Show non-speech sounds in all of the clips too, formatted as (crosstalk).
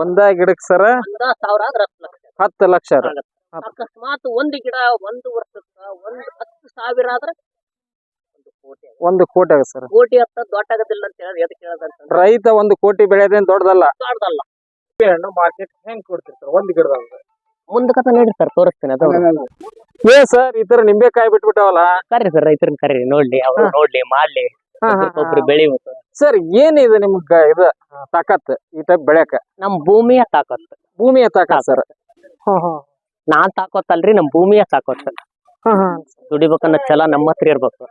ಒಂದ ಗಿಡಕ್ ಸರ ಒಂದ ಸಾವಿರ ಆದ್ರ ಹತ್ತು ಲಕ್ಷ. ಹತ್ತು ಲಕ್ಷ ರೀ. ಅಕಸ್ಮಾತ್ ಒಂದ್ ಗಿಡ ಒಂದ್ ವರ್ಷಕ್ಕ ಒಂದ್ ಹತ್ತು ಸಾವಿರ ಆದ್ರ ಒಂದು ಕೋಟಿ ಆಗತ್ತೆ. ಒಂದು ಕೋಟಿ ಆಗ ಸರ್. ಕೋಟಿ ಅಂತ ದೊಡ್ಡ ಆಗದಿಲ್ಲ ಅಂತ ಹೇಳಿ ಎದಕ್ಕೆ ಹೇಳದಂತಂದ್ರೆ ರೈತ ಒಂದು ಕೋಟಿ ಬೆಳೆಯೋದೇನ್ ದೊಡ್ಡದಲ್ಲ. ದೊಡ್ಡದಲ್ಲ. ಹಣ್ಣು ಮಾರ್ಕೆಟ್ ಹೆಂಗ್ ಕೊಡ್ತಿರ್ತಾರ? ಒಂದ್ ಗಿಡದಾಗ ಕಥೆ ನೋಡಿ ಸರ್ ತೋರಿಸ್ತೀನಿ ಅದು. ಏ ಸರ್ ಈ ತರ ನಿಂಬೆಕಾಯಿ ಬಿಟ್ಬಿಟ್ಟವಲ್ಲ? ಕರ್ರಿ ಸರ್ ರೈತರನ್ನ ಕರೀರಿ ನೋಡ್ಲಿ ಅವ್ರು ನೋಡ್ಲಿ ಮಾಡ್ಲಿ. ಒಬ್ರು ಬೆಳಿಬೇಕು. ಸರ್ ಏನ್ ಇದೆ ನಿಮ್ಗ ಇದು ತಾಕತ್ ಈ ಟೈಪ್ ಬೆಳ್ಯಾಕ? ನಮ್ ಭೂಮಿಯ ತಾಕತ್. ಭೂಮಿಯ ತಾಕತ್ ಸರ್. ನಾನ್ ತಾಕೋತಲ್ರಿ ನಮ್ ಭೂಮಿಯ ತಾಕೋತ್. ದುಡಿಬೇಕನ್ನ ಛಲ ನಮ್ಮ ಹತ್ರ ಇರ್ಬೇಕು.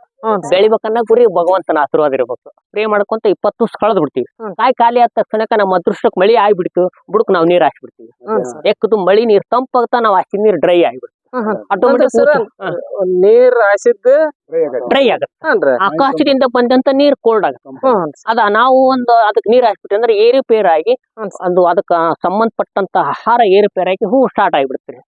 ಬೆಳಿಬೇಕನ್ನ ಗುರಿ ಭಗವಂತನ ಆಶೀರ್ವಾದ ಇರ್ಬೇಕು. ಪ್ರೇ ಮಾಡ್ಕೊಂತ ಇಪ್ಪತ್ತು ವರ್ಷ ಕಳೆದ್ ಬಿಡ್ತೀವಿ. ಕಾಯಿ ಖಾಲಿ ಆದ ತಕ್ಷಣಕ್ಕ ನಮ್ಮ ಅದೃಷ್ಟಕ್ಕೆ ಮಳಿ ಆಗ್ಬಿಡ್ತು ಬುಡಕ್ ನಾವ್ ನೀರ್ ಹಾಕ್ಬಿಡ್ತೀವಿ. ಎಕ್ಕದು ಮಳಿ ನೀರ್ ತಂಪಾಗ್ತಾ ನಾವ್ ಹಾಕಿ ನೀರ್ ಡ್ರೈ ಆಗ್ಬಿಡ್ತು ಆಟೋಮೆಟಿಕ್ ನೀರ್ ಹಾಸಿದ್ ಡ್ರೈ ಆಗತ್ತೆ. ಆಕಾಶದಿಂದ ಬಂದಂತ ನೀರ್ ಕೋಲ್ಡ್ ಆಗತ್ತೆ. ಅದ ನಾವು ಒಂದು ಅದಕ್ಕೆ ನೀರ್ ಹಾಕ್ಬಿಟ್ಟು ಅಂದ್ರೆ ಏರುಪೇರಾಗಿ ಆಗಿ ಅದು ಅದಕ್ಕ ಸಂಬಂಧಪಟ್ಟಂತ ಆಹಾರ ಏರುಪೇರಾಗಿ ಹೂ ಸ್ಟಾರ್ಟ್ ಆಗಿಬಿಡ್ತೀರಿ.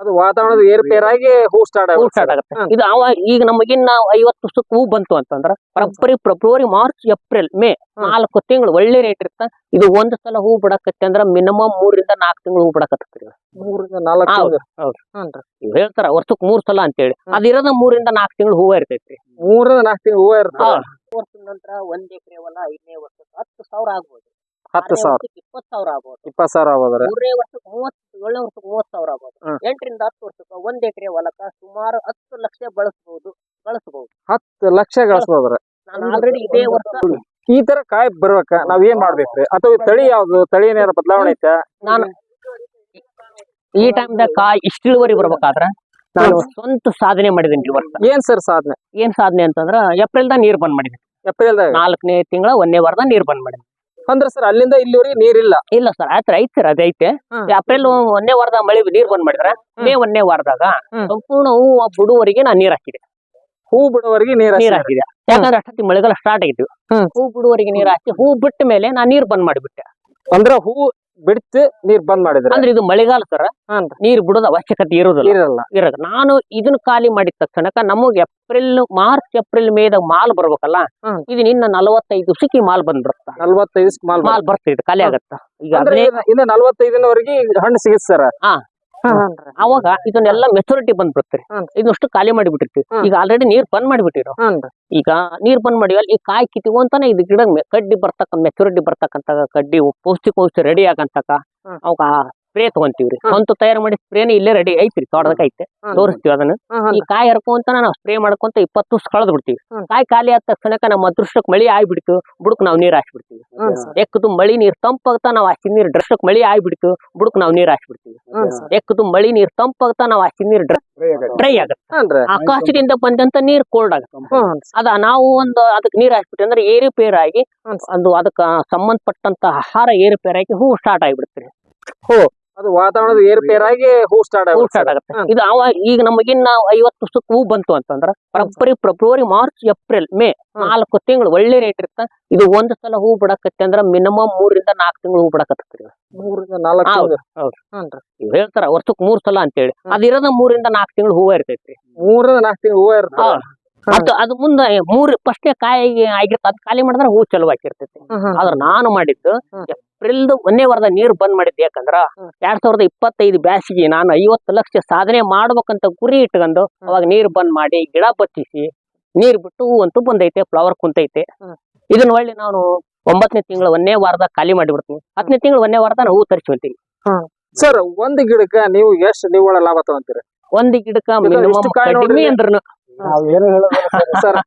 ಅದು ವಾತಾವರಣದ ಏರ್ಪೇರಾಗಿ ಹೂ ಸ್ಟಾರ್ಟ್ ಹೂ ಸ್ಟಾರ್ಟ್ ಆಗುತ್ತೆ. ಇದು ಅವ ಈಗ ನಮಗಿನ್ನ ಐವತ್ತು ವರ್ಷಕ್ಕೆ ಹೂ ಬಂತು ಅಂತಂದ್ರ February February March April May ನಾಲ್ಕು ತಿಂಗಳು ಒಳ್ಳೆ ರೇಟ್ ಇರ್ತ ಇದು ಒಂದ್ ಸಲ ಹೂ ಬಿಡಕತ್ತೆ ಅಂದ್ರ ಮಿನಿಮಮ್ ಮೂರಿಂದ ನಾಲ್ಕು ತಿಂಗಳು ಹೂ ಬಿಡಕತ್ತೀರಿ ಮೂರಿಂದ ನಾಲ್ಕು ಹೌದು, ತಿಂಗ್ಳು. ಹೌದು. ಇವ್ ಹೇಳ್ತಾರ ವರ್ಷಕ್ ಮೂರ್ ಸಲ ಅಂತೇಳಿ. ಅದಿರೋದ ಮೂರಿಂದ ನಾಲ್ಕು ತಿಂಗಳು ಹೂವ ಇರ್ತೈತಿ ಮೂರಿಂದ ನಾಲ್ಕು ತಿಂಗಳು ಹೂವ ಇರ್ತದೆ. ವರ್ಷದ ನಂತರ ಒಂದ್ ಎಕರೆ ಹೊಲ ಐದನೇ ವರ್ಷಕ್ಕೆ ಹತ್ತು ಸಾವಿರ ಆಗ್ಬೋದು. ಹತ್ತು ಸಾವಿರ. ಇಪ್ಪತ್ತು ಸಾವಿರ ಆಗ್ಬೋದು. ಇಪ್ಪತ್ತು ಸಾವಿರ ಆಗ್ಬೋದು ಮೂರನೇ ವರ್ಷಕ್ಕೆ ಮೂವತ್ತು ಏಳನೇ ವರ್ಷಕ್ಕೆ ಮೂವತ್ತು ಸಾವಿರ ಆಗ್ಬೋದು. ಎಂಟರಿಂದ ಹತ್ತು ವರ್ಷಕ್ಕೆ ಒಂದ್ ಎಕರೆ ಹೊಲಕ್ಕ ಸುಮಾರು ಹತ್ತು ಲಕ್ಷ ಬಳಸಬಹುದು ಬಳಸಬಹುದು ಹತ್ತು ಲಕ್ಷ ಗಳಿಸ್ಬೋದ್ರಿ. ನಾನು ಆಲ್ರೆಡಿ ಇದೇ ವರ್ಷ ಈ ತರ ಕಾಯಿ ಬರ್ಬೇಕ ನಾವ್ ಏನ್ ಮಾಡ್ಬೇಕ್ರಿ? ಅಥವಾ ಈ ತಳಿ ಯಾವ್ದು ತಳಿ ಏನಾರ ಬದಲಾವಣೆ ಐತೆ? ನಾನು ಈ ಟೈಮ್ದಾಗ ಕಾಯಿ ಇಷ್ಟ ಇಳುವರಿ ಬರ್ಬೇಕಾದ್ರ ನಾನು ಸ್ವಂತ ಸಾಧನೆ ಮಾಡಿದ್ದೀನಿ ಈ ವರ್ಷ. ಏನ್ ಸರ್ ಸಾಧನೆ? ಏನ್ ಸಾಧನೆ ಅಂತಂದ್ರ ಏಪ್ರಿಲ್ದಾಗ ನೀರ್ ಬಂದ್ ಏಪ್ರಿಲ್ ಏಪ್ರಿಲ್ದಾಗ ನಾಲ್ಕನೇ ತಿಂಗಳ ಒಂದನೇ ವಾರದ ನೀರ್ ಬಂದ್ ಮಾಡಿದ್ದೀನಿ. ಅಂದ್ರ ಸರ್ ಅಲ್ಲಿಂದ ಇಲ್ಲಿವರೆಗೆ ನೀರಿಲ್ಲ. ಇಲ್ಲ ಸರ್ ಆಯ್ತು ಐತ್. ಸರ್ ಅದೈತೆ. ಏಪ್ರಿಲ್ ಒಂದೇ ವಾರದ ಮಳೆ ನೀರ್ ಬಂದ್ ಮಾಡಿದ್ರ? ಮೇ ಒಂದೇ ವಾರದಾಗ. ಸಂಪೂರ್ಣ ಹೂವು ಬಿಡುವವರೆಗೆ ನಾನು ನೀರ್ ಹಾಕಿದೆ. ಹೂ ಬಿಡುವವರೆಗೆ ನೀರ್ ನೀರ್ ಹಾಕಿದೆ. ಯಾಕಂದ್ರೆ ಅಷ್ಟೊತ್ತಿ ಮಳೆಗಾಲ ಸ್ಟಾರ್ಟ್ ಆಗಿದ್ವಿ. ಹೂ ಬಿಡುವವರೆಗೆ ನೀರ್ ಹಾಕಿ ಹೂ ಬಿಟ್ಟ ಮೇಲೆ ನಾ ನೀರ್ ಬಂದ್ ಮಾಡಿಬಿಟ್ಟೆ. ಅಂದ್ರ ಹೂ ಬಿಡ್ತು ನೀರ್ ಬಂದ್ ಮಾಡಿದ್ರೆ. ಅಂದ್ರೆ ಇದು ಮಳೆಗಾಲ ಸರ್ ಹಾನ್ರಿ. ನೀರ್ ಬಿಡೋದು ಅವಶ್ಯಕತೆ ಇರೋದಿಲ್ಲ. ಇರಲ್ಲ. ಇರೋದು ನಾನು ಇದನ್ನ ಖಾಲಿ ಮಾಡಿದ ತಕ್ಷಣಕ್ಕ ನಮಗ್ ಏಪ್ರಿಲ್ ಮಾರ್ಚ್ ಏಪ್ರಿಲ್ ಮೇದಾಗ ಮಾಲ್ ಬರ್ಬೇಕಲ್ಲ. ಇದು ಇನ್ನ ನಲವತ್ತೈದು ಸಿಕ್ಕಿ ಮಾಲ್ ಬಂದ್ಬಿಡುತ್ತ? ನಲ್ವತ್ತೈದು ಮಾಲ್ ಮಾಲ್ ಬರ್ತಿದೆ ಖಾಲಿ ಆಗತ್ತ? ಈಗ ಇನ್ನ- ನಲ್ವತ್ತೈದಿನವರೆಗೆ ಹಣ್ಣು ಸಿಗುತ್ತೆ ಸರ್. ಹಾ. ಅವಾಗ ಇದನ್ನೆಲ್ಲ ಮೆಚುರಿಟಿ ಬಂದ್ ಬಿಡ್ತೀರಿ ಇದನ್ನಷ್ಟು ಖಾಲಿ ಮಾಡಿಬಿಟ್ಟಿರ್ತೀವಿ. ಈಗ ಆಲ್ರೆಡಿ ನೀರ್ ಬಂದ್ ಮಾಡಿಬಿಟ್ಟಿರೋ. ಈಗ ನೀರ್ ಬಂದ್ ಮಾಡಿವಲ್ಲ ಈ ಕಾಯಿ ಕಿತ್ಕೊಂತಾನೆ ಇದು ಗಿಡ ಕಡ್ಡಿ ಬರ್ತಕ್ಕ ಮೆಚುರಿಟಿ ಬರ್ತಕ್ಕಂತ ಕಡ್ಡಿ ಪೌಷ್ಟಿಕಾಂಶ ರೆಡಿ ಆಗಂತಕ ಹ್ಮ್. ಸ್ಪ್ರೇ ತಗೊಂತೀವ್ರಿ. ಸ್ವಂತ ತಯಾರು ಮಾಡಿ ಸ್ಪ್ರೇನೇ ಇಲ್ಲೇ ರೆಡಿ ಐತ್ರಿ ತೋಟದಾಗ ಐತೆ. ತೋರಿಸ್ತೀವಿ ಅದನ್ನ. ಈ ಕಾಯಿ ಹರ್ಕೊಂತ ನಾವು ಸ್ಪ್ರೇ ಮಾಡ್ಕೊಂತ ಇಪ್ಪತ್ತು ವರ್ಷ ಕಳೆದ್ ಬಿಡ್ತೀವಿ. ಕಾಯಿ ಖಾಲಿ ಆದ ತಕ್ಷಣಕ್ಕೆ ನಮ್ಮ ಅದೃಷ್ಟಕ್ಕೆ ಮಳಿ ಆಗ್ಬಿಡ್ತು ಬುಡಕ್ ನಾವು ನೀರ್ ಸರ್. ಎಕ್ಕದು ಮಳಿ ನೀರ್ ತಂಪಾಗ್ತಾ ನಾವು ಹಾಕಿ ನೀರ್ ಡ್ರಸ್ಟಕ್ ಮಳಿ ಆಗ್ಬಿಡ್ತು ಬುಡಕ್ ನಾವು ನೀರ್ ಸರ್. ಎಕ್ಕದು ಮಳಿ ನೀರ್ ತಂಪಾಗ್ತಾ ನಾವು ಹಾಕಿ ನೀರ್ ಡ್ರೈ ಆಗತ್ತೆ. ಆಕಾಶದಿಂದ ಬಂದಂತ ನೀರ್ ಕೋಲ್ಡ್ ಆಗತ್ತೆ. ಅದ ನಾವು ಒಂದು ಅದಕ್ಕೆ ನೀರ್ ಹಾಕ್ಬಿಟ್ಟು ಅಂದ್ರೆ ಏರುಪೇರ್ ಆಗಿ ಅದು ಅದಕ್ಕೆ ಸಂಬಂಧಪಟ್ಟಂತ ಆಹಾರ ಏರುಪೇರಾಗಿ ಹೂ ಸ್ಟಾರ್ಟ್ ಆಗಿಬಿಡ್ತೀರಿ. ಅದು ವಾತಾವರಣದ ಏರ್ಪೇರಾಗಿ ಹೂ ಸ್ಟಾರ್ಟ್ ಹೂ ಆಗುತ್ತೆ. ಸ್ಟಾರ್ಟ್ ಆಗುತ್ತೆ. ಇದು ಅವ ಈಗ ನಮಗಿನ್ನ ಐವತ್ತು ವರ್ಷಕ್ಕೆ ಹೂ ಬಂತು ಅಂತಂದ್ರ February February March April May ನಾಲ್ಕು ತಿಂಗಳು ಒಳ್ಳೆ ರೇಟ್ ಇರ್ತ ಇದು ಒಂದ್ ಸಲ ಹೂ ಬಿಡಕತ್ತೆ ಅಂದ್ರ ಮಿನಿಮಮ್ ಮೂರಿಂದ ನಾಲ್ಕು ತಿಂಗಳು ಹೂ ಬಿಡಕತ್ತೀರಿ ಮೂರಿಂದ ನಾಲ್ಕು. ಇವ್ ಹೇಳ್ತಾರ ವರ್ಷಕ್ ಮೂರ್ ಸಲ ಅಂತೇಳಿ. ಹೇಳಿ ಅದಿರೋದ ಮೂರಿಂದ ನಾಲ್ಕು ತಿಂಗಳು ಹೂವ ಇರ್ತೈತಿ ಮೂರಿಂದ ನಾಲ್ಕು ತಿಂಗಳು ಹೂವ ಇರ್ತದೆ. ಅದು ಅದು ಮುಂದೆ ಮೂರ್ ಫಸ್ಟ್ ಕಾಯಿ ಆಗಿರ್ತ ಅದ್ ಖಾಲಿ ಮಾಡಿದ್ರೆ ಹೂ ಚಲೋ ಹಾಕಿರ್ತೈತಿ. ಆದ್ರ ನಾನು ಮಾಡಿದ್ದು. ಏಪ್ರಿಲ್ ಒಂದೇ ವಾರದ ನೀರ್ ಬಂದ್ ಮಾಡಿದ್ದೆ. ಯಾಕಂದ್ರ. ಎರಡ್ ಸಾವಿರದ ಇಪ್ಪತ್ತೈದು ಬ್ಯಾಸಿಗೆ ನಾನು ಐವತ್ತು ಲಕ್ಷ ಸಾಧನೆ ಮಾಡ್ಬೇಕಂತ ಗುರಿ ಇಟ್ಕೊಂಡು ಅವಾಗ ನೀರ್ ಬಂದ್ ಮಾಡಿ ಗಿಡ ಬಚ್ಚಿಸಿ ನೀರ್ ಬಿಟ್ಟು ಹೂ ಅಂತೂ ಬಂದೈತೆ ಫ್ಲವರ್ ಕುಂತೈತೆ. ಇದನ್ನ ಒಳ್ಳೆ ನಾನು ಒಂಬತ್ತನೇ ತಿಂಗಳ ಒಂದೇ ವಾರದ ಖಾಲಿ ಮಾಡಿಬಿಡ್ತೀನಿ. ಹತ್ತನೇ ತಿಂಗಳ ಒಂದೇ ವಾರದ ನಾವು ಹೂ ತರಿಸ್ಕೊಂತೀನಿ ಸರ್ ಒಂದ್ ಗಿಡಕ್ಕ ನೀವು ಎಷ್ಟು ನಿವ್ವಳ ಲಾಭ ತಗೊಂತೀರಿ? ಒಂದ್ ಗಿಡಕ್ಕ ಮಿನಿಮಮ್ ಕಡಿಮೆ ಕಾಯಿ ಕಡಿಮೆ ನೋಡ್ರಿ. ಅಂದ್ರೂ ಸರ್.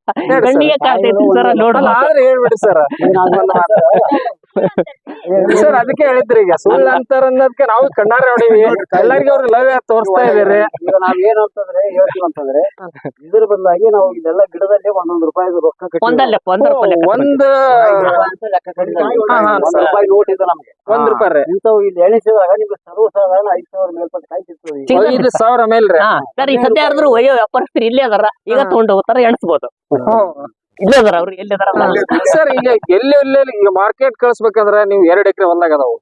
ಕಣ್ಣಿಗೆ ಕಾಣ್ತೈತಿ ಸರ್ ನೋಡ್ರಿ ಆದ್ರೆ ಹೇಳ್ಬಿಡಿ ಸರ್. (laughs) ಸರ್ ಅದಕ್ಕೆ ಹೇಳಿದ್ರಿ ಈಗ ಸುಳ್ಳು ಅಂತಾರ ಅನ್ನೋದಕ್ಕೆ ನಾವು ಕಣ್ಣಾರೆ ನೋಡಿವಿ ಎಲ್ಲರಿಗೂ ಅವ್ರು ಲವ್ ತೋರಿಸ್ತಾ ಇದ್ದಾರೆ. ಈಗ ನಾವ್ ಏನ್ ಅಂತಂದ್ರೆ ಹೇಳ್ತೀವಿ ಅಂತಂದ್ರೆ ಇದ್ರ ಬದಲಾಗಿ ನಾವು ಇದೆಲ್ಲ ಗಿಡದಲ್ಲಿ ಒಂದೊಂದು ರೂಪಾಯಿ ರೊಕ್ಕ ಕಟ್ಟಿ ಒಂದಲ್ಲ ಒಂದ್ ರೂಪಾಯಿ ಲೆಕ್ಕ ಒಂದ್ ಹಾ, ಹಾ, ಒಂದ್ ಸರ್. ರೂಪಾಯಿ ನೋಟ್ ಇದೆ ನಮ್ಗೆ. ಒಂದ್ ರೂಪಾಯಿ. ಇಂಥವು ಇಲ್ಲಿ ಎಣಿಸಿದಾಗ ನಿಮ್ಗೆ ಸರ್ವ ಸಾಧಾರಣ ಐದ್ ಸಾವಿರ ಮೇಲ್ಪಟ್ಟು ಕಾಯ್ತಿರ್ತದೆ ಐದು ಸಾವಿರ ಮೇಲ್ರಿ. ಸರ್ ಈ ಸದ್ಯ ಆದ್ರೂ ಒಯ್ಯೋ ವ್ಯಾಪಾರಸ್ಥರು ಇಲ್ಲೇ ಅದಾರ. ಈಗ. ತಗೊಂಡು ಹೋಗ್ತಾರ ಎಣಿಸ್ಬೋದು. ಇಲ್ಲೇ ಅದಾರ ಅವ್ರು? ಎಲ್ಲಿ ಅದಾರ ಸರ್ ಈಗ ಎಲ್ಲಿ ಎಲ್ಲೆಲ್ಲಿ ಈಗ ಮಾರ್ಕೆಟ್ ಕಳ್ಸ್ಬೇಕಂದ್ರ ನೀವು ಎರಡ್ ಎಕರೆ ಹೊಲ್ದಾಗ ಅದಾವು.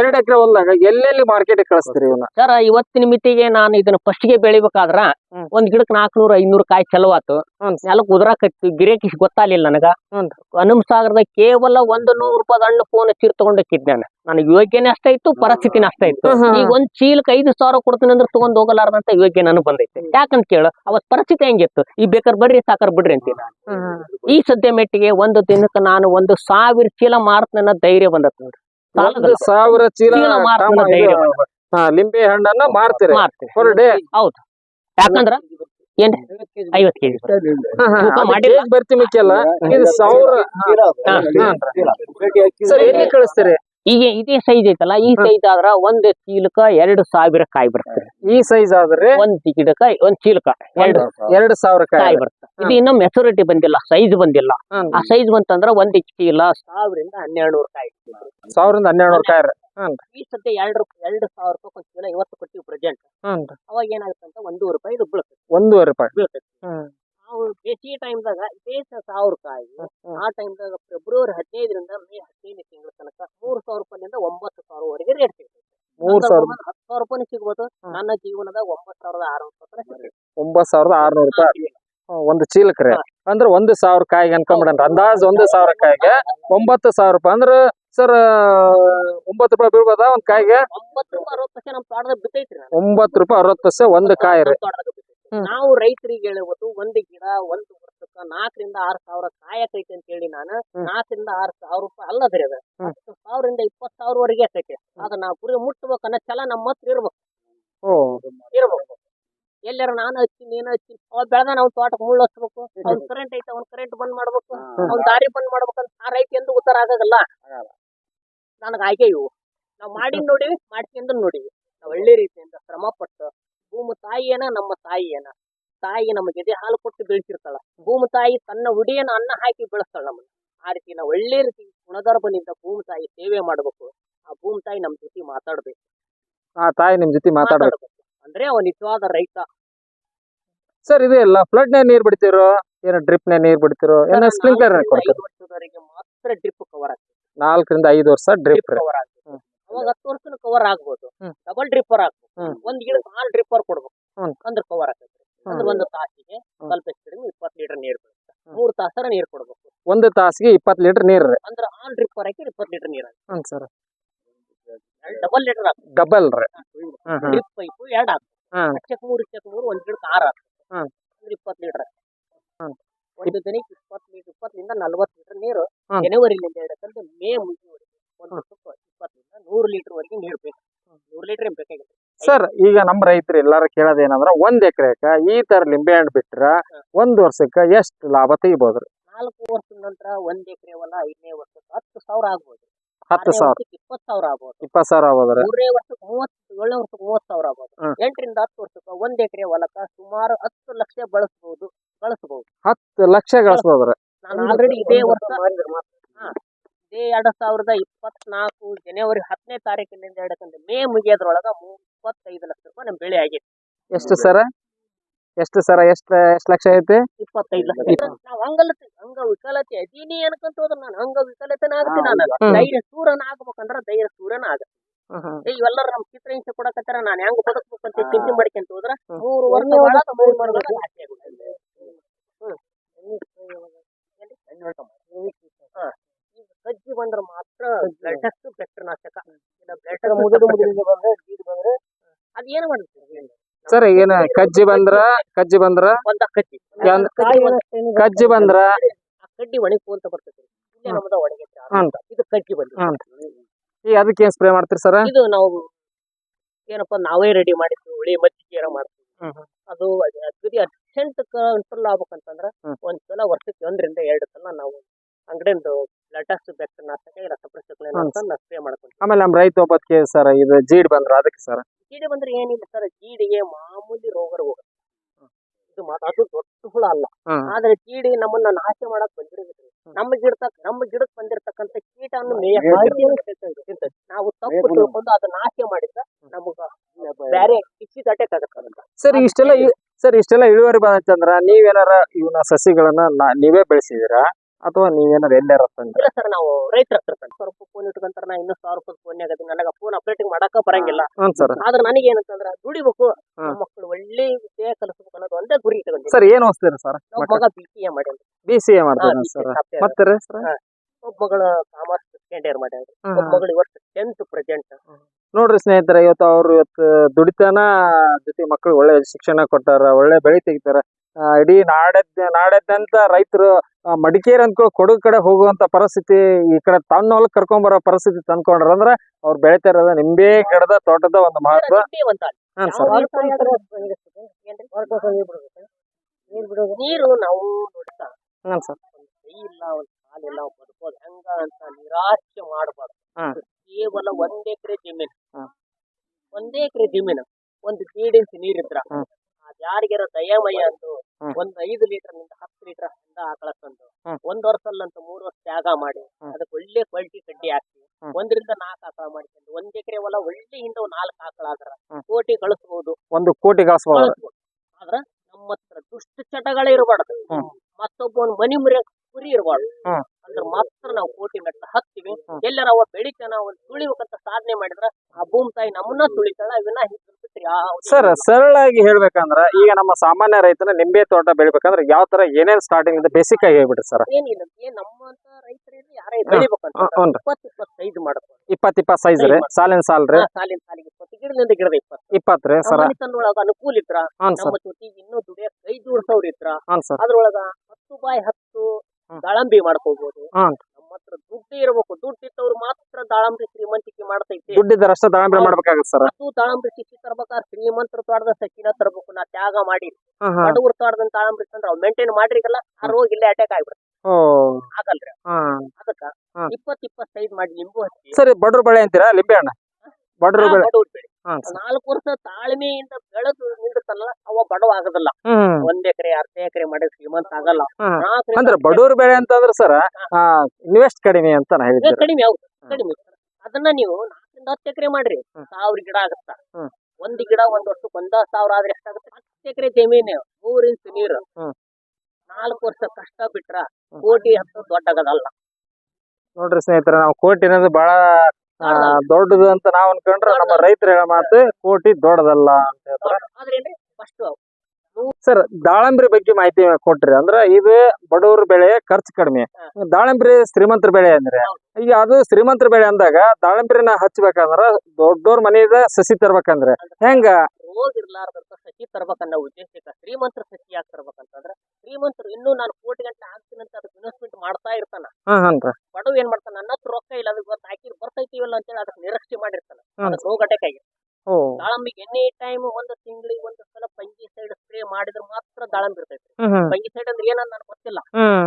ಎರಡ್ ಎಕರೆ ಹೊಲ್ದಾಗ ಎಲ್ಲೆಲ್ಲಿ ಮಾರ್ಕೆಟ್ ಕಳಿಸ್ತೀರಿ ಇವನ್ನ? ಸರ್ ಇವತ್ತಿನ ಮಿತಿಗೆ ನಾನು ಇದನ್ನ ಫಸ್ಟ್ಗೆ ಬೆಳಿಬೇಕಾದ್ರ. ಒಂದ್ ಗಿಡಕ್ ನಾಲ್ಕನೂರ ಐನೂರು ಕಾಯಿ ಚಲೋ ಆತು. ನೆಲಕ್ ಗಿರೇಕ್ ಗಿರೇಕಿ ಗೊತ್ತಾಗ್ಲಿಲ್ಲ ನನಗ. ಹನುಮ ಸಾಗರದ ಕೇವಲ ಒಂದು ನೂರು ರೂಪಾಯಿ ಹಣ್ಣು ಫೋನ್ ಚೀರ್ ತಗೊಂಡಕ್ಕಿದ್ ನಾನು. ನನಗೆ ಯೋಗ್ಯನೇ ಅಷ್ಟ ಇತ್ತು ಪರಿಸ್ಥಿತಿನ ಅಷ್ಟ ಇತ್ತು. ಈಗ ಒಂದ್ ಚೀಲಕ್ ಐದು ಸಾವಿರ ಕೊಡ್ತೀನಿ ಅಂದ್ರೆ ತಗೊಂಡ್ ಹೋಗಲಾರ್ದಂತ ಯೋಗ್ಯ ನಾನು ಬಂದೈತೆ. ಯಾಕಂತ ಕೇಳು ಅವತ್ ಪರಿಸ್ಥಿತಿ ಹೆಂಗಿತ್ತು? ಈ ಬೇಕಾರ್ ಬರ್ರಿ ಸಾಕಾರ ಬಿಡ್ರಿ ಅಂತೀನಿ ಈ ಸದ್ಯ ಮೆಟ್ಟಿಗೆ ಒಂದು ದಿನಕ್ಕೆ ನಾನು ಒಂದು ಸಾವಿರ ಚೀಲ ಮಾರ್ತನ ಧೈರ್ಯ ಬಂದತ್ ನೋಡ್ರಿ. ಸಾವಿರ ಚೀಲ ಧೈರ್ಯ ಲಿಂಬೆ ಹಣ್ಣನ್ನ ಮಾರ್ತೀರಿ. ಹೌದು. ಯಾಕಂದ್ರ? ಏನ್ ಐವತ್ ಕೆಜಿ. ಬರ್ತೀನಿ ಮಾಡಿಲ್ಲ? ಬರ್ತಿ ಮಿಕ್ಕಲ್ಲ. ಇದು ಸಾವಿರ ಹಾ. ಸರ್ ಎಲ್ಲಿ ಕಳಿಸ್ತೀರಿ? ಈಗ ಇದೇ ಸೈಜ್ ಐತಲ್ಲ ಈ ಸೈಜ್ ಆದ್ರ ಒಂದ್ ಚೀಲಕ ಎರಡು ಸಾವಿರ ಕಾಯಿ ಬರ್ತದೆ. ಈ ಸೈಜ್ ಆದ್ರೆ ಒಂದ್ ಗಿಡಕ ಒಂದ್ ಚೀಲಕ. ಎರಡು ಎರಡು ಸಾವಿರ. ಕಾಯಿ ಕಾಯಿ ಬರ್ತದೆ. ಇದು ಇನ್ನೂ ಮೆಚುರಿಟಿ ಬಂದಿಲ್ಲ ಸೈಜ್ ಬಂದಿಲ್ಲ. ಆ ಸೈಜ್ ಬಂತಂದ್ರ ಒಂದ್ ಚೀಲ ಸಾವಿರದಿಂದ ಹನ್ನೆರಡು ನೂರು ಕಾಯಿ. ಸಾವಿರದಿಂದ ಹನ್ನೆರಡು ಕಾಯಿ ಈ ಸದ್ಯ ಎರಡು ಎರಡು ಸಾವಿರ ರೂಪಾಯಿ ಚೀಲ ಇವತ್ತು ಕೊಟ್ಟಿವಿ ಪ್ರೆಸೆಂಟ್ ಅವಾಗ ಏನಾಗುತ್ತೆ ಅಂತ ಒಂದೂವರೆ ರೂಪಾಯಿ ಇದು ಬೀಳ್ತದೆ ಒಂದೂವರೆ ರೂಪಾಯಿ. ಬೀಳ್ತದೆ ಹ್ಮ್. ನಾವು ಬೇಸಿಗೆ ಟೈಮ್ದಾಗ ಇದೇ ಸಾವಿರ ರೂಪಾಯಿ ಆ ಟೈಮ್ದಾಗ ಫೆಬ್ರವರಿ ಹದಿನೈದರಿಂದ ಮೇ ಹದಿನೈದು ತಿಂಗಳ ತನಕ ಮೂರ್ ಸಾವಿರ ರೂಪಾಯಿಂದ ಒಂಬತ್ತು ಸಾವಿರವರೆಗೆ ರೇಟ್ ಸಿಗ್ತದೆ ಮೂರ್ ಸಾವಿರ ಹತ್ತು ಸಾವಿರ ರೂಪಾಯಿ ಸಿಗ್ಬೋದು. ನನ್ನ ಜೀವನದಾಗ ಒಂಬತ್ತು ಸಾವಿರದ ಆರುನೂರು ರೂಪಾಯಿ ಒಂಬತ್ತು ಸಾವಿರದ ಆರ್ನೂರು ರೂಪಾಯಿ. ಒಂದು ಚೀಲಕ್ಕೆ ಅಂದ್ರೆ ಒಂದ್ ಸಾವಿರ ಕಾಯಿಗೆ ಅನ್ಕೊಂಬಿಡನ್ರಿ ಅಂದಾಜ್ ಒಂದು ಸಾವಿರ ಕಾಯಿಗೆ ಒಂಬತ್ತು ಸಾವಿರ ರೂಪಾಯಿ. ಅಂದ್ರ ಸರ್ ಒಂಬತ್ತು ರೂಪಾಯಿ ಬೀಳ್ಬೋದಾ ಒಂದ್ ಕಾಯಿಗೆ ಒಂಬತ್ತು ರೂಪಾಯಿ ಅರವತ್ತು ಪೈಸೆ ನಮ್ ತೋಟದಾಗ ಬಿತ್ತೈತ್ರಿ ನಾನು. ಒಂಬತ್ತು ರೂಪಾಯಿ ಅರವತ್ತು ಪೈಸೆ ಒಂದ್ ಕಾಯಿ ರೀ ನಮ್ ತೋಟದಾಗ ಬಿತ್ತೈತಿ. ಹ್ಮ್. ನಾವು ರೈತರಿಗೆ ಹೇಳಬಹುದು ಒಂದ್ ಗಿಡ ಒಂದ್ ವರ್ಷಕ್ಕ ನಾಲ್ಕರಿಂದ ಆರ್ ಸಾವಿರ ಕಾಯಕೈತಿ ಅಂತ ಹೇಳಿ ನಾನು ಹ್ಮ್. ನಾಲ್ಕರಿಂದ ಆರು ಸಾವಿರ ರೂಪಾಯಿ ಅಲ್ಲದ್ರಿ ಅದ ಹ್ಮ್. ಹತ್ತು ಸಾವಿರದಿಂದ ಇಪ್ಪತ್ತು ಸಾವಿರವರೆಗೆ ಆಕೈತಿ ಅದ ನಾವು ಗುರಿ ಮುಟ್ಬೇಕು ಅನ್ನೋ ಛಲ ನಮ್ಮ ಹತ್ರ ಇರ್ಬೇಕು ಓ ಇರ್ಬೇಕು ಎಲ್ಲಾರ ನಾನು ಹಚ್ತೀನಿ ನೀನು ಹಚ್ತೀನಿ ಅವ್ ಬೆಳೆದ ನಾವು ತೋಟಕ್ಕೆ ಮುಳ್ಳು ಹಚ್ಬೇಕು ಅವ್ನ ಕರೆಂಟ್ (laughs) ಐತೆ ಅವ್ನ ಕರೆಂಟ್ ಬಂದ್ ಮಾಡ್ಬೇಕು ಅವ್ನ್ ದಾರಿ ಬಂದ್ ಮಾಡ್ಬೇಕಂತ ಆ ರೈತ ಎಂದು ಉತ್ತರ ಆಗಲ್ಲ. ನನಗೆ ಆಯ್ಕೆ ಇವು. ನಾವು ಮಾಡಿ ನೋಡಿವಿ ಮಾಡ್ಕೊಂಡು ನೋಡಿವಿ. ನಾವು ಒಳ್ಳೆ ರೀತಿಯಿಂದ ಶ್ರಮ ಪಟ್ಟು ಭೂಮಿ ತಾಯಿಯೇನ ನಮ್ಮ ತಾಯಿಯೇನ? ತಾಯಿ ನಮಗೆ ಎದೆ ಹಾಲು ಕೊಟ್ಟು ಬೆಳೆಸಿರ್ತಾಳ. ಭೂಮಿ ತಾಯಿ ತನ್ನ ಉಡಿಯನ್ನ ಅನ್ನ ಹಾಕಿ ಬೆಳೆಸ್ತಾಳ ನಮ್ಮನ್ನ. ಆ ರೀತಿ ನಾವು ಒಳ್ಳೆ ರೀತಿ ಗುಣಧರ್ಮನಿಂದ ಭೂಮಿ ತಾಯಿ ಸೇವೆ ಮಾಡ್ಬೇಕು. ಆ ಭೂಮಿ ತಾಯಿ ನಮ್ ಜೊತೆ ಮಾತಾಡ್ಬೇಕು. ಆ ತಾಯಿ ನಿಮ್ ಜೊತೆ ಮಾತಾಡ್ಬೇಕು. ಮಾತಾಡ್ಬೇಕು. ಅಂದ್ರೆ ಅವ ನಿಜವಾದ ರೈತ. ಸರ್ ಇದು ಎಲ್ಲ ಫ್ಲಡ್ ನೇ ನೀರ್ ಬಿಡ್ತಿರೋ? ಏನೋ ಡ್ರಿಪ್ ನೇ ನೀರ್ ಬಿಡ್ತಿರೋ? ಏನೋ ಸ್ಪ್ರಿಂಕ್ಲರ್ ಕೊಡ್ತೀರೋ? ಮಾತ್ರ ಡ್ರಿಪ್ ಕವರ್ ಆಗ್ತದೆ. ನಾಲ್ಕರಿಂದ ಐದು ವರ್ಷ ಡ್ರಿಪ್ ಡ್ರಿಪ್ ಕವರ್ ಆಗ್ತದೆ. ಹ್ಮ್. ಅವಾಗ ಹತ್ತು ವರ್ಷನ ಕವರ್ ಆಗ್ಬೋದು. ಹ್ಮ್. ಡಬಲ್ ಡ್ರಿಪ್ಪರ್ ಆಗ್ಬೋದು. ಒಂದು ಒಂದ್ ಗಿಡಕ್ಕೆ ನಾಲ್ ಡ್ರಿಪ್ಪರ್ ಕೊಡ್ಬೇಕು. ಹ್ಮ್. ಅಂದ್ರೆ ಕವರ್ ಆಗ್ತದೆ. ಅಂದ್ರೆ ಒಂದು ತಾಸಿಗೆ ಹ್ಮ್. ಸ್ವಲ್ಪ ಹೆಚ್ಚು ಕಡಿಮೆ ಇಪ್ಪತ್ತು ಲೀಟರ್ ನೀರು ಬೀಳುತ್ತೆ. ಹ್ಮ್. ಮೂರ್ ತಾಸರ ನೀರು ಕೊಡ್ಬೇಕು. ಒಂದು ತಾಸಿಗೆ ಇಪ್ಪತ್ತು ಲೀಟರ್ ನೀರ್ ಅಂದ್ರೆ ಆಲ್ ಡ್ರಿಪ್ಪರ್ ಹಾಕಿ ಇಪ್ಪತ್ತು ಲೀಟರ್ ನೀರು ಹ್ಞೂ ಸರ್. ಡಬಲ್ ಲೀಟರ್ ಆಗ್ತದೆ. ಡಬಲ್ ರೀ. ಹ್ಮ್ ಹ್ಮ್. ಡ್ರಿಪ್ ಪೈಪ್ ಎರಡು ಆಗ್ತದೆ. ಹ್ಮ್. ಹಚ್ಚಕ್ ಮೂರು ಇಚ್ಚಕ್ ಮೂರು ಒಂದ್ ಗಿಡಕ್ಕೆ ಆರು ಆಗ್ತದೆ. ಅಂದ್ರೆ ಇಪ್ಪತ್ತು ಲೀಟರ್. ಒಂದು ದಿನಕ್ಕೆ ಇಪ್ಪತ್ತು ಲೀಟರ್ ಇಪ್ಪತ್ತರಿಂದ ನಲ್ವತ್ತು ಲೀಟರ್ ನೀರು ಹ್ಮ್. ಜನವರಿಲಿಂದ ಹಿಡ್ಕೊಂಡು ಮೇ ಮುಗಿಯುವವರೆಗೆ ಒಂದು ಇಪ್ಪತ್ತರಿಂದ ನೂರು ಲೀಟರ್ ವರೆಗೆ ನೀರು ಬೇಕು. ನೂರು ಲೀಟರ್ ಏನ್ ಸರ್ ಈಗ ನಮ್ಮ ರೈತರು ಎಲ್ಲಾರು ಕೇಳೋದ್ ಏನಂದ್ರ ಒಂದ್ ಎಕರೆಕ ಈ ತರ ಲಿಂಬೆ ಹಣ್ಣು ಬಿಟ್ರ ಒಂದ್ ವರ್ಷಕ್ಕ ಎಷ್ಟ್ ಲಾಭ ತೆಗಿಬೋದ್ರಿ? ನಾಲ್ಕು ವರ್ಷದ ನಂತರ ಒಂದ್ ಎಕರೆ ಹೊಲ ಐದನೇ ವರ್ಷಕ್ಕೆ ಹತ್ತು ಸಾವಿರ ಆಗ್ಬೋದು. ಹತ್ತು ಆರನೇ ಸಾವಿರ. ವರ್ಷಕ್ಕೆ ಇಪ್ಪತ್ತು ಸಾವಿರ ಆಗ್ಬೋದು. ಇಪ್ಪತ್ತು ಸಾವಿರ ಆಗ್ಬೋದ್ರಿ? ಮೂರನೇ ವರ್ಷಕ್ಕೆ ಮೂವತ್ತು ಏಳನೇ ವರ್ಷಕ್ಕೆ ಮೂವತ್ತು ಸಾವಿರ ಆಗ್ಬೋದು. ಎಂಟರಿಂದ ಹತ್ತು ವರ್ಷಕ್ಕೆ ಒಂದ್ ಎಕರೆ ಹೊಲಕ್ಕ ಸುಮಾರು ಹತ್ತು ಲಕ್ಷ ಬಳಸಬಹುದು ಬಳಸಬಹುದು ಹತ್ತು ಲಕ್ಷ ಗಳಿಸಬಹುದು ನಾನು ಆಲ್ರೆಡಿ ಇದೇ ವರ್ಷ ಹಾ, ಇದೇ ಎರಡ್ ಸಾವಿರದ ಇಪ್ಪತ್ನಾಲ್ಕು ಜನವರಿ ಹತ್ತನೇ ತಾರೀಕಿನಿಂದ ಹಿಡ್ಕೊಂಡು ಮೇ ಮುಗಿಯೋದ್ರೊಳಗ ಮೂವತ್ತೈದು ಇಪ್ಪತ್ತೈದು ಲಕ್ಷ ರೂಪಾಯಿ ನಮ್ ಬೆಳೆ ಆಗಿದೆ. ಎಷ್ಟು ಸರ? ಎಷ್ಟು ಸರ? ಎಷ್ಟು ಎಷ್ಟು ಲಕ್ಷ ಐತಿ? ಇಪ್ಪತ್ತೈದು ಲಕ್ಷ. ನಾವು ಅಂಗಲತೆ ಅಂಗ ಅದೀನಿ ಅನ್ಕೊಂತ ಹೋದ್ರೆ ನಾನು ಅಂಗವಿಕಲತೆನ ಆಗ್ತೀನಿ ನಾನು. ಧೈರ್ಯ ಸೂರನ ಆಗ್ಬೇಕಂದ್ರ ಧೈರ್ಯ ಸೂರನ ಆಗ ಇವೆಲ್ಲರ ನಮ್ ಚಿತ್ರಹಿಂಸೆ ಕೊಡಕತ್ತಾರ ನಾನ್ ಹೆಂಗ್ ಬದುಕ್ಬೇಕಂತ ಚಿಂತೆ ಮಾಡ್ಕೊಂತ ಹೋದ್ರ. ಮೂರು ವರ್ಷ ಕಜ್ಜಿ ಬಂದ್ರ ಮಾತ್ರ ಬ್ಲಡ್ ಬೆಕ್ಟರ್ ನಾಶಕ. ಇಲ್ಲ ಮುಗಿದು ಬ್ಲಡ್ ಮುಗಿದು ಬಂದ್ರೆ ಜೀಡ್ ಬಂದ್ರೆ ಅದ್ ಏನ್ ಮಾಡ್ತೀವಿ ಸರ್ ಏನ ಕಜ್ಜಿ ಬಂದ್ರ ಕಜ್ಜಿ. ಬಂದ್ರ? ಒಂದ ಕಜ್ಜಿ. ಕಜ್ಜಿ ಬಂದ್ರ? ಕಡ್ಡಿ ಒಣಗಿ ಅಂತ ಬರ್ತೈತಿ ನಮ್ದ ಒಣಗೈತಿ. ಇದು ಕಜ್ಜಿ ಬಂದ. ಈ ಅದಕ್ಕೆ ಏನ್ ಸ್ಪ್ರೇ ಮಾಡ್ತೀರಿ ಸರ್ ಇದು ನಾವು ಏನಪ್ಪಾ ನಾವೇ ರೆಡಿ ಮಾಡಿದ್ವಿ ಹುಳಿ ಮಜ್ಜಿಗೆ ಮಾಡ್ತೀವಿ. ಅದು ಅಗದಿ ಅರ್ಜೆಂಟ್ ಕಂಟ್ರೋಲ್ ಆಗ್ಬೇಕಂತಂದ್ರ. ಒಂದ್ ಸಲ ವರ್ಷಕ್ಕೆ ಒಂದರಿಂದ ಎರಡು ಸಲ ನಾವು ಅಂಗಡಿಯಿಂದ ಲೆಟಸ್ಟ್ ಬೆಸ್ಟ್ ನಾಶಕ ಇಲ್ಲ ಸಪ್ರಸಕ್ಲೇನ್. ಅಂತ ಸ್ಪ್ರೇ ಮಾಡ್ಕೊಂತೀವಿ ಆಮೇಲೆ ನಮ್ ರೈತ ಒಬ್ಬಕ್ಕೆ ಸರ್ ಇದು ಜೀಡ್ ಬಂದ್ರ ಅದಕ್ಕೆ ಸರ್ ಜೀಡಿ ಬಂದ್ರೆ ಏನಿಲ್ಲ ಸರ್ ಜೀಡಿಗೆ ಮಾಮೂಲಿ ರೋಗ ರೋಗ ಇದು ಮಾತ್ರ ಅದು ದೊಡ್ಡ ಹುಳ ಅಲ್ಲ. ಆದ್ರೆ ಜೀಡಿ ನಮ್ಮನ್ನ ನಾಶ ಮಾಡಕ್ ಬಂದಿರೋದ್ರಿ ನಮ್ಮ ಗಿಡ ನಮ್ಮ ಗಿಡಕ್ ಬಂದಿರತಕ್ಕಂತ ಕೀಟ ಅನ್ನು. ನಾವು ತಪ್ಪು ತಿಳ್ಕೊಂಡು ಅದನ್ನ ನಾಶ ಮಾಡಿದ್ರ ನಮಗ ಬೇರೆ ಕಿಚ್ಚಿ ತಟ್ಟೆ ಸರ್ ಇಷ್ಟೆಲ್ಲ ಸರ್ ಇಷ್ಟೆಲ್ಲ ಇಳುವರಿ ಬಂತಂದ್ರ ನೀವೇನಾರ ಇವನ ಸಸಿಗಳನ್ನ ನಾ- ನೀವೇ ಬೆಳೆಸಿದೀರಾ? ಅಥವಾ ನೀವೇನಾರ ಎಲ್ಲಾರ ತಂದ್ರ ಇಲ್ಲ ಸರ್ ನಾವು ರೈತರ ಹತ್ರ ಸ್ವಲ್ಪ ಸಾವಿರ ರೂಪಾಯಿ ಫೋನ್ ಇಟ್ಕೊಂತಾರ ನಾ ಇನ್ನೂ ಸಾವಿರ ರೂಪಾಯಿ ಫೋನ್ ಆಗತ್ತೆ ನನಗ ಫೋನ್ ಅಪ್ಡೇಟಿಂಗ್ ಮಾಡಕ ಬರಂಗಿಲ್ಲ. ಸರ್. ಆದ್ರೆ ನನಗೇನಂತಂದ್ರ ದುಡಿಬೇಕು. ಹ್ಮ್. ನಮ್ಮ ಮಕ್ಕಳು ಒಳ್ಳೆ ವಿಷಯ ಕಲಿಸ್ಬೇಕು ಅನ್ನೋದು ಒಂದೇ ಗುರಿ ಇಟ್ಕೊಂಡಿದ್ದೀನಿ ಸರ್ ಏನ್ ಓದ್ತೀರಿ ಸರ್? ನಮ್ಮ ಮಗ ಬಿ ಸಿ ಎ ಮಾಡಿ ಬಿ ಸಿ ಎ ಮಾಡ್ತಾರೆ ಸರ್? ಮತ್ತೆ ರೀ ಸರ್? ಒಬ್ಬ ಮಗಳು ಕಾಮರ್ಸ್ ಮಾಡ್ಯಾರ ಒಬ್ಬ ಮಗಳು ವರ್ಷ ಟೆಂತ್ ಪ್ರೆಸೆಂಟ್ ನೋಡ್ರಿ ಸ್ನೇಹಿತರೆ ಇವತ್ತು ಅವ್ರು ಇವತ್ತು ದುಡಿತನ ಜೊತೆ ಮಕ್ಕಳು ಒಳ್ಳೆ ಶಿಕ್ಷಣ ಕೊಟ್ಟಾರ ಒಳ್ಳೆ ಬೆಳೆ ತೆಗಿತಾರ. ಇಡೀ ನಾಡದ್ ನಾಡಾದ್ಯಂತ ರೈತರು ಮಡಿಕೇರಿ ಅನ್ಕೋ ಕೊಡಗು ಕಡೆ ಹೋಗುವಂತ ಪರಿಸ್ಥಿತಿ ಈ ಕಡೆ ತನ್ನ ಹೊಲಕ್ ಕರ್ಕೊಂಡ್ ಬರೋ ಪರಿಸ್ಥಿತಿ ತಂದ್ಕೊಂಡ್ರ ಅಂದ್ರ ಅವ್ರು ಬೆಳಿತಾ ಇರೋದ ನಿಂಬೆ ಗಿಡದ ತೋಟದ ಒಂದು ಮಹತ್ವ. ನೀರು ನಾವು ಇಲ್ಲ ಅಂತ ನಿರಾಶೆ ಮಾಡಬಾರ್ದು ಹಾ. ಕೇವಲ ಒಂದೇ ಎಕರೆ ಜಮೀನು ಹಾ. ಒಂದೇ ಎಕರೆ ಜಮೀನು ಒಂದು ದೀಡ್ ನೀರ್ ಇದ್ರ ಅದ್ ಯಾರಿಗಾರ ದಯಾಮಯ ಹಾ. ಒಂದ್ ಐದು ಲೀಟರ್ನಿಂದ ಹತ್ತು ಲೀಟರ್ ಹಿಂದ ಆಕಳ ತಂದು ಹಾ. ಒಂದ್ ವರ್ಷಲ್ಲಂತ ಮೂರ್ ವರ್ಷ ತ್ಯಾಗ ಮಾಡಿ ಹಾ. ಅದಕ್ಕೆ ಒಳ್ಳೆ ಕ್ವಾಲಿಟಿ ಕಡ್ಡಿ ಹಾಕಿ ಹಾ. ಒಂದರಿಂದ ನಾಲ್ಕು ಆಕಳ ಮಾಡ್ಕೊಂಡು ಒಂದ್ ಎಕರೆ ಹೊಲ ಒಳ್ಳೆ ಹಿಂದ ನಾಲ್ಕು ಆಕಳ ಆದ್ರ ಹಾ. ಕೋಟಿ ಕಳಿಸ್ಬಹುದು ಒಂದು ಕೋಟಿ ಗಳಿಸ್ಬೋದು ಕಳಿಸ್ಬೋದು ಆದ್ರ ನಮ್ಮ ಹತ್ರ ದುಷ್ಟ ಚಟಗಳೇ ಇರಬಾರ್ದು ಮತ್ತೊಬ್ಬ ಮನಿ ಮುರಿಯ ಕುರಿ ಇರಬಾರ್ದು ಹ್ಮ್. ಅಂದ್ರೆ ಮಾತ್ರ ನಾವು ಕೋಟಿ ಮೆಟ್ಟ ಹತ್ತಿವಿ. ಎಲ್ಲರ ಅವ ಬೆಳಿತನ ಒಂದು ತುಳಿಬೇಕಂತ ಸಾಧನೆ ಮಾಡಿದ್ರ ಆ ಭೂಮಿ ತಾಯಿ ನಮ್ಮನ್ನ ತುಳಿತಾಳ ಇವನ್ನ ಸರ್ ಸರಳಾಗಿ ಹೇಳ್ಬೇಕಂದ್ರ ಈಗ ನಮ್ಮ ಸಾಮಾನ್ಯ ರೈತನ ನಿಂಬೆ ತೋಟ ಬೆಳಿಬೇಕಂದ್ರೆ ಯಾವ ತರ ಏನೇನ್ ಸ್ಟಾರ್ಟಿಂಗ್ ಇಂದ ಬೇಸಿಕ್ ಆಗಿ ಹೇಳ್ಬಿಟ್ರಿ ಸರ್. ಏನಿಲ್ಲ ಏನ್ ನಮ್ಮಂತ ರೈತರ ಯಾರೇ ಬೆಳಿಬೇಕಂತ ಹ್ಞೂ ಇಪ್ಪತ್ ಇಪ್ಪತ್ತೈದು ಮಾಡಬೇಕು ಇಪ್ಪತ್ ಇಪ್ಪತ್ ಸೈಜ್ ರೀ ಸಾಲಿನ ಸಾಲ್ ರೀ. ಸಾಲಿನ ಸಾಲಿಗೆ ಇಪ್ಪತ್ತು ಗಿಡದಿಂದ ಗಿಡದ ಇಪ್ಪತ್ತು. ಇಪ್ಪತ್ ರೀ ಸರ್. ತನ್ನೊಳಗ ಅನುಕೂಲ ಇದ್ರ ನಮ್ಮ ಇನ್ನೂ ದುಡಿಯೋ ಕೈ ಜೋಡ್ಸೋರ್ ಇದ್ರ ಅದ್ರೊಳಗ ಹತ್ತು ಬಾಯ್ ಹತ್ತು. ದಾಳಂಬಿ ಮಾಡ್ಕೋಬಹುದು. ನಮ್ಮ ಹತ್ರ ದುಡ್ಡು ಇರಬೇಕು. ದುಡ್ಡು ಇದ್ದವ್ರು ಮಾತ್ರ ದಾಳಂಬಿ ಶ್ರೀಮಂತಿಕೆ ಮಾಡ್ತೈತಿ. ದುಡ್ಡಿದ್ದರ ಅಷ್ಟ ದಾಳಿಂಬೆ ಮಾಡ್ಬೇಕಾಗತ್ತೆ ಸರ್. ಅದು ದಾಳಂಬಿ ಸಿಕ್ಕಿ ತರ್ಬೇಕಾದ್ರೆ ಶ್ರೀಮಂತರ ತೋಟದ ಸಕ್ಕಿನ ತರ್ಬೇಕು. ನಾ ತ್ಯಾಗ ಮಾಡಿ ಬಡವ್ರ ತೋಟದ ದಾಳಂಬಿ ತಂದ್ರ ಅವ್ ಮೇಂಟೈನ್ ಮಾಡ್ರಿಗಲ್ಲ ಆ ರೋಗ ಇಲ್ಲೇ ಅಟ್ಯಾಕ್ ಆಗ್ಬಿಡುತ್ತೆ. ಆಗಲ್ರಿ. ಅದಕ್ಕ. ಇಪ್ಪತ್ ಇಪ್ಪತ್ತೈದು ಮಾಡಿ ನಿಂಬು ಹಚ್ಚಿ ಸರಿ ಬಡ್ರು ಬೆಳೆ ಅಂತೀರಾ? ಲಿಂಬೆ ಹಣ್ಣ? ಬಡ್ರು ಬೆಳೆ. ನಾಲ್ಕು ವರ್ಷ ತಾಳ್ಮೆಯಿಂದ ಬೆಳೆದು ನಿಂತಲ್ಲ ಅವ ಬಡವ ಆಗದಲ್ಲ. ಒಂದ್ ಎಕರೆ ಅರ್ಧ ಎಕರೆ ಮಾಡಿ ಶ್ರೀಮಂತ ಆಗಲ್ಲ. ಅಂದ್ರೆ ಬಡವ್ರ ಬೆಳೆ ಅಂತಂದ್ರೆ ಸರ್ ಇನ್ವೆಸ್ಟ್ ಕಡಿಮೆ ಅಂತ ಕಡಿಮೆ ಹೌದು ಕಡಿಮೆ. ಅದನ್ನ ನೀವು ನಾಲ್ಕರಿಂದ ಹತ್ತು ಎಕರೆ ಮಾಡ್ರಿ. ಸಾವಿರ ಗಿಡ ಆಗತ್ತ. ಒಂದ್ ಗಿಡ ಒಂದ್ ವರ್ಷಕ್ಕೆ ಒಂದ ಸಾವಿರ ಆದ್ರೆ ಎಷ್ಟಾಗುತ್ತೆ ಹತ್ತು ಎಕರೆ ಜಮೀನು ಮೂರ್ ಇಂಚ್ ನೀರು. ನಾಲ್ಕು ವರ್ಷ ಕಷ್ಟ ಬಿಟ್ರ ಕೋಟಿ ಹತ್ತು ದೊಡ್ಡಗದಲ್ಲ. ನೋಡ್ರಿ ಸ್ನೇಹಿತರೆ ನಾವು ಕೋಟಿ ಅನ್ನೋದು ಬಹಳ ದೊಡ್ಡದು ಅಂತ ನಾವ್ ಅನ್ಕೊಂಡ್ರೆ ನಮ್ಮ ರೈತರು ಹೇಳೋ ಮಾತು ಕೋಟಿ ದೊಡ್ಡದಲ್ಲ ಅಂತ ಹೇಳ್ತಾರೆ. ಸರ್ ದಾಳಂಬ್ರಿ ಬಗ್ಗೆ ಮಾಹಿತಿ ಕೊಟ್ರಿ. ಅಂದ್ರ ಇದು ಬಡವ್ರ ಬೆಳೆ ಖರ್ಚು ಕಡಿಮೆ. ದಾಳಂಬ್ರಿ ಶ್ರೀಮಂತರ ಬೆಳೆ ಅಂದ್ರೆ. ಈಗ ಅದು ಶ್ರೀಮಂತರ ಬೆಳೆ ಅಂದಾಗ ದಾಳಂಬ್ರಿನ ಹಚ್ಬೇಕಂದ್ರ ದೊಡ್ಡೋರ್ ಮನೆಯಿಂದ ಸಸಿ ತರ್ಬೇಕಂದ್ರೆ. ಹೆಂಗ? ರೋಗ ಇರ್ಲಾರ್ದಂತ ಸಸಿ ತರ್ಬೇಕನ್ನೋ ಉದ್ದೇಶಕ್ಕೆ ಶ್ರೀಮಂತರ ಸಸಿ ಯಾಕೆ ತರ್ಬೇಕಂತಂದ್ರ ಶ್ರೀಮಂತರು ಇನ್ನೂ ನಾನು ಕೋಟಿ ಗಂಟೆ ಹಾಕ್ತೀನಿ ಅಂತ ಅದಕ್ಕೆ ಇನ್ವೆಸ್ಟ್ಮೆಂಟ್ ಮಾಡ್ತಾ ಇರ್ತಾನ ಹಾ ಹನ್ರಿ ಬಡವ ಏನ್ ಮಾಡ್ತಾನ ನನ್ನ ಹತ್ರ ರೊಕ್ಕ ಇಲ್ಲ ಅದಕ್ಕೆ ಗೊತ್ತ ಹಾಕಿ ಬರ್ತೈತಿವಲ್ಲ ಅಂತೇಳಿ ಅದಕ್ಕೆ ನಿರೀಕ್ಷೆ ಆಗಿ ದಾಳಂಬಿಗೆ ಎನಿ ಟೈಮ್ ಒಂದು ತಿಂಗಳಿಗೆ ಒಂದು ಸಲ ಪಂಗಿ ಸೈಡ್ ಸ್ಪ್ರೇ ಮಾಡಿದ್ರೆ ಮಾತ್ರ ದಾಳಂಬಿ ಇರ್ತೈತಿ ಹ್ಮ್ ಹ್ಮ್. ಪಂಗಿ ಸೈಡ್ ಅಂದ್ರೆ ಏನಂತ ನನಗೆ ಗೊತ್ತಿಲ್ಲ.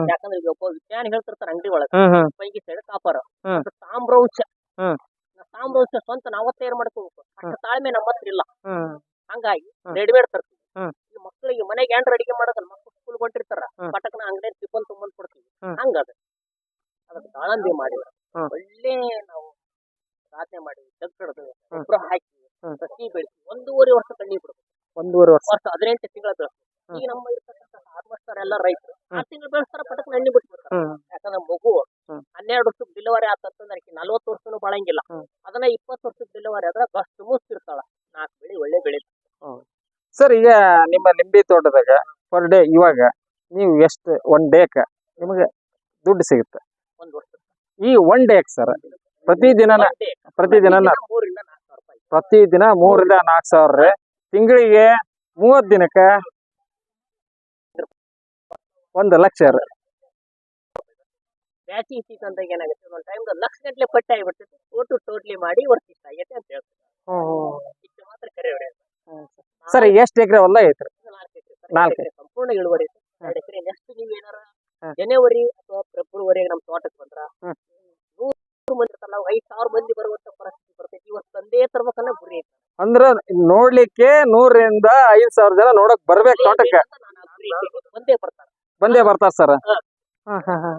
ಯಾಕಂದ್ರೆ ಈಗ ಒಬ್ಬ ವಿಜ್ಞಾನಿ ಹೇಳ್ತಿರ್ತಾರೆ ಅಂಗಡಿ ಒಳಗೆ. ಹ್ಮ್ ಹ್ಮ್. ಪಂಗಿ ಸೈಡ್ ಕಾಪರ್. ನಾ ತಾಮ್ರವಂಶ ಸ್ವಂತ ನಾವ ತಯಾರು ಮಾಡ್ಕೋಬೇಕು? ಅಷ್ಟು ತಾಳ್ಮೆ ನಮ್ಮ ಹತ್ರ ಇಲ್ಲ. ಹಂಗಾಗಿ. ರೆಡಿಮೇಡ್ ತರ್ತೀವಿ. ಈ ಮಕ್ಕಳಿಗೆ ಮನೆಗೆ ಏನ್ರ ಅಡಿಗೆ ಮಾಡೋದಲ್ಲ ಮಕ್ಕಳು ಸ್ಕೂಲ್ ಕೊಟ್ಟಿರ್ತಾರ. ಪಟಕ್ನ ಅಂಗಡಿ ಟಿಫನ್ ತುಂಬಂದ್ ಕೊಡ್ತೀವಿ. ಹಂಗದ ಅದಕ್ಕೆ ದಾಳಂಬಿ ಮಾಡಿ ಹ್ಮ್. ಒಳ್ಳೆ ನಾವು ಸಾಧನೆ ಮಾಡಿ ಹ್ಮ್. ಗೊಬ್ಬರ ಹಾಕಿ. ಸಸಿ ಬೆಳೆಸಿ ಒಂದೂವರೆ ವರ್ಷ ಕಣ್ಣಿ ಬಿಡ್ಬೇಕು. ಒಂದೂವರೆ ವರ್ಷ. ವರ್ಷ ಹದಿನೆಂಟು ತಿಂಗಳ ಬೆಳೆಸ್ಬೇಕು. ಈಗ ನಮ್ಮ ಇರ್ತಕ್ಕಂಥ ಆಲ್ಮೋಸ್ಟ್ ಎಲ್ಲ ರೈತರು. ಆರು ತಿಂಗಳು ಬೆಳೆಸ್ತಾರ ಪಟಕ್ ಎಣ್ಣೆ ಬಿಟ್ಬಿಡ್ತಾರೆ. ಯಾಕಂದ್ರೆ ಮಗು. ಹನ್ನೆರಡು ವರ್ಷಕ್ಕೆ ಡಿಲಿವರಿ ಆತಂದ್ರೆ ಆಕಿ ನಲ್ವತ್ತು ವರ್ಷನೂ ಬಾಳಂಗಿಲ್ಲ. ಅದನ್ನ ಇಪ್ಪತ್ತು ವರ್ಷಕ್ಕೆ ಡಿಲಿವರಿ ಆದ್ರೆ ಬಸ್ ಮುಸ್ತಿರ್ತಾಳ ನಾಲ್ಕು ಬೆಳಿ ಒಳ್ಳೆ ಬೆಳೆ ಸರ್ ಈಗ ನಿಮ್ಮ ಲಿಂಬಿ ತೋಟದಾಗ ಪರ್ ಡೇ ಇವಾಗ ನೀವು ಎಷ್ಟು ಒನ್ ಡೇಕ ನಿಮಗೆ ದುಡ್ಡು ಸಿಗುತ್ತೆ? ಒಂದು ವರ್ಷ ಈ ಒನ್ ಡೇಕ್ ಸರ್ ಪ್ರತಿದಿನ ದಿನನ ಪ್ರತಿದಿನ ಪ್ರತಿದಿನ ಮೂರಿಂದ ನಾಲ್ಕು ಸಾವಿರ ರೂಪಾಯಿ. ಪ್ರತಿದಿನ ಮೂರರಿಂದ ನಾಲ್ಕು ಸಾವಿರ ರೀ. ತಿಂಗಳಿಗೆ ಮೂವತ್ ದಿನಕ್ಕ ಒಂದು ಲಕ್ಷ ರೀ. ಬ್ಯಾಚಿಂಗ್ ಸೀಸನ್ ಅಂದಾಗ ಏನಾಗುತ್ತೆ? ಒಂದ್ ಟೈಮ್ ಲಕ್ಷ ಗಂಟಲೆ ಪಟ್ಟಿ ಆಗಿಬಿಡ್ತೈತಿ. ಒಟ್ಟು ಟೋಟ್ಲಿ ಮಾಡಿ ವರ್ಷ ಇಷ್ಟ ಆಗೈತೆ ಅಂತ ಹೇಳ್ತಾರೆ. ಇಷ್ಟು ಮಾತ್ರ ಕರೆ ಸರ್. ಎಷ್ಟು ಎಕರೆ ಹೊಲ ಐತ್ರಿ? ನಾಲ್ಕು ಎಕರೆ ಸಂಪೂರ್ಣ ಇಳುವರಿ. ಎರಡು ಎಕರೆ ನೆಕ್ಸ್ಟ್ ನೀವು ಏನಾರ ಜನವರಿ ಅಥವಾ ಫೆಬ್ರವರಿ ನಮ್ ತೋಟಕ್ಕೆ ಬಂದ್ರ ಮಂದಿ ಐದ್ ಸಾವಿರ ಮಂದಿ ಬರುವಂತ ಪರಿಸ್ಥಿತಿ ಬರ್ತೈತಿ. ಇವತ್ತು ತಂದೆ ತರ್ಬೇಕನ್ನ ಗುರಿ ಐತಿ. ಅಂದ್ರ ನೋಡ್ಲಿಕ್ಕೆ ನೂರರಿಂದ ಐದ್ ಸಾವಿರ ಜನ ನೋಡಕ್ ಬರ್ಬೇಕು ತೋಟಕ್ಕೆ. ಬಂದೇ ಬರ್ತಾರ. ಬಂದೇ ಬರ್ತಾರ ಸರ್. ಹಾ. ಹಾ ಹಾ ಹಾ.